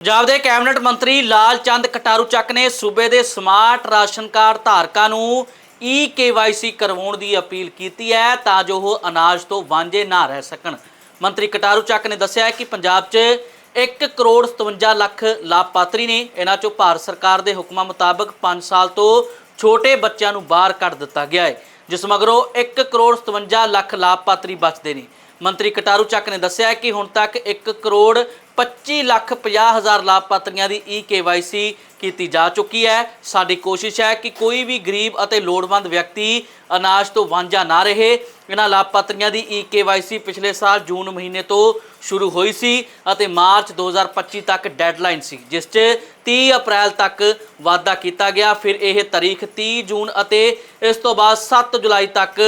ਪੰਜਾਬ ਦੇ ਕੈਬਨਿਟ ਮੰਤਰੀ ਲਾਲ ਚੰਦ ਕਟਾਰੂ ਚੱਕ ਨੇ ਸੂਬੇ ਦੇ ਸਮਾਰਟ ਰਾਸ਼ਨ ਕਾਰਡ ਧਾਰਕਾਂ ਨੂੰ ਈ ਕੇਵਾਈਸੀ ਕਰਵਾਉਣ ਦੀ ਅਪੀਲ ਕੀਤੀ ਹੈ ਤਾਂ ਜੋ ਉਹ ਅਨਾਜ ਤੋਂ ਵਾਂਝੇ ਨਾ ਰਹਿ ਸਕਣ। ਮੰਤਰੀ ਕਟਾਰੂ ਚੱਕ ਨੇ ਦੱਸਿਆ ਹੈ ਕਿ ਪੰਜਾਬ 'ਚ 1 ਕਰੋੜ 57 ਲੱਖ ਲਾਭਪਾਤਰੀ ਨੇ। ਇਹਨਾਂ 'ਚੋਂ ਭਾਰਤ ਸਰਕਾਰ ਦੇ ਹੁਕਮਾਂ ਮੁਤਾਬਕ 5 ਸਾਲ ਤੋਂ ਛੋਟੇ ਬੱਚਿਆਂ ਨੂੰ ਬਾਹਰ ਕੱਢ ਦਿੱਤਾ ਗਿਆ ਹੈ, ਜਿਸ ਮਗਰੋਂ 1 ਕਰੋੜ 57 ਲੱਖ ਲਾਭਪਾਤਰੀ ਬਚਦੇ ਨੇ। ਮੰਤਰੀ ਕਟਾਰੂ ਚੱਕ ਨੇ ਦੱਸਿਆ ਕਿ ਹੁਣ ਤੱਕ 1 ਕਰੋੜ 25 ਲੱਖ 50 ਹਜ਼ਾਰ ਲਾਭਪਾਤਰੀਆਂ ਦੀ ਈ ਕੇਵਾਈਸੀ ਕੀਤੀ ਜਾ ਚੁੱਕੀ ਹੈ। ਸਾਡੀ ਕੋਸ਼ਿਸ਼ ਹੈ ਕਿ ਕੋਈ ਵੀ ਗਰੀਬ ਅਤੇ ਲੋੜਵੰਦ ਵਿਅਕਤੀ ਅਨਾਜ ਤੋਂ ਵਾਂਝਾ ਨਾ ਰਹੇ। ਇਹਨਾਂ ਲਾਭਪਾਤਰੀਆਂ ਦੀ ਈ ਕੇਵਾਈਸੀ ਪਿਛਲੇ ਸਾਲ ਜੂਨ ਮਹੀਨੇ ਤੋਂ ਸ਼ੁਰੂ ਹੋਈ ਸੀ ਅਤੇ ਮਾਰਚ 2025 ਤੱਕ ਡੈਡਲਾਈਨ ਸੀ, ਜਿਸ 'ਚ 30 ਅਪ੍ਰੈਲ ਤੱਕ ਵਾਅਦਾ ਕੀਤਾ ਗਿਆ। ਫਿਰ ਇਹ ਤਾਰੀਖ 30 ਜੂਨ ਅਤੇ ਇਸ ਤੋਂ ਬਾਅਦ 7 ਜੁਲਾਈ ਤੱਕ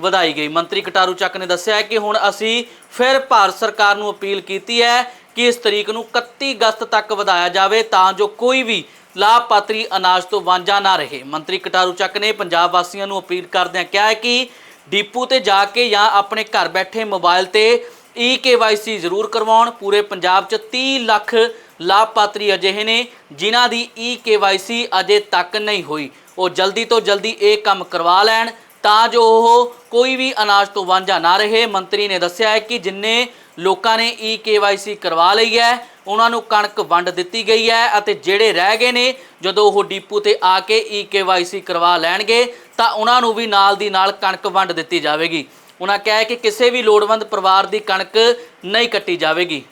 ਵਧਾਈ ਗਈ। ਮੰਤਰੀ ਕਟਾਰੂ ਚੱਕ ਨੇ ਦੱਸਿਆ ਕਿ ਹੁਣ ਅਸੀਂ ਫਿਰ ਭਾਰਤ ਸਰਕਾਰ ਨੂੰ ਅਪੀਲ ਕੀਤੀ ਹੈ ਕਿ ਇਸ ਤਰੀਕ ਨੂੰ 31 ਅਗਸਤ ਤੱਕ ਵਧਾਇਆ ਜਾਵੇ ਤਾਂ ਜੋ ਕੋਈ ਵੀ ਲਾਭਪਾਤਰੀ ਅਨਾਜ ਤੋਂ ਵਾਂਝਾ ਨਾ ਰਹੇ। ਮੰਤਰੀ ਕਟਾਰੂ ਚੱਕ ਨੇ ਪੰਜਾਬ ਵਾਸੀਆਂ ਨੂੰ ਅਪੀਲ ਕਰਦਿਆਂ ਕਿਹਾ ਹੈ ਕਿ ਡੀਪੂ ਤੇ ਜਾ ਕੇ ਜਾਂ ਆਪਣੇ ਘਰ ਬੈਠੇ ਮੋਬਾਈਲ ਤੇ ਈ ਕੇਵਾਈਸੀ ਜ਼ਰੂਰ ਕਰਵਾਉਣ। ਪੂਰੇ ਪੰਜਾਬ 'ਚ 30 ਲੱਖ ਲਾਭਪਾਤਰੀ ਅਜਿਹੇ ਨੇ ਜਿਨ੍ਹਾਂ ਦੀ ਈ ਕੇਵਾਈਸੀ ਅਜੇ ਤੱਕ ਨਹੀਂ ਹੋਈ। ਉਹ ਜਲਦੀ ਤੋਂ ਜਲਦੀ ਇਹ ਕੰਮ ਕਰਵਾ ਲੈਣ। ਤਾਂ ਜੋ ਉਹ ਕੋਈ ਵੀ ਅਨਾਜ ਤੋਂ ਵਾਂਝਾ ਨਾ ਰਹੇ। ਮੰਤਰੀ ਨੇ ਦੱਸਿਆ ਹੈ ਕਿ ਜਿੰਨੇ ਲੋਕਾਂ ਨੇ ਈ ਕੇਵਾਈਸੀ ਕਰਵਾ ਲਈ ਹੈ, ਉਹਨਾਂ ਨੂੰ ਕਣਕ ਵੰਡ ਦਿੱਤੀ ਗਈ ਹੈ ਅਤੇ ਜਿਹੜੇ ਰਹਿ ਗਏ ਨੇ, ਜਦੋਂ ਉਹ ਡੀਪੂ ਤੇ ਆ ਕੇ ਈ ਕੇਵਾਈਸੀ ਕਰਵਾ ਲੈਣਗੇ, ਤਾਂ ਉਹਨਾਂ ਨੂੰ ਵੀ ਨਾਲ ਦੀ ਨਾਲ ਕਣਕ ਵੰਡ ਦਿੱਤੀ ਜਾਵੇਗੀ। ਉਹਨਾਂ ਕਿਹਾ ਕਿ ਕਿਸੇ ਵੀ ਲੋੜਵੰਦ ਪਰਿਵਾਰ ਦੀ ਕਣਕ ਨਹੀਂ ਕੱਟੀ ਜਾਵੇਗੀ।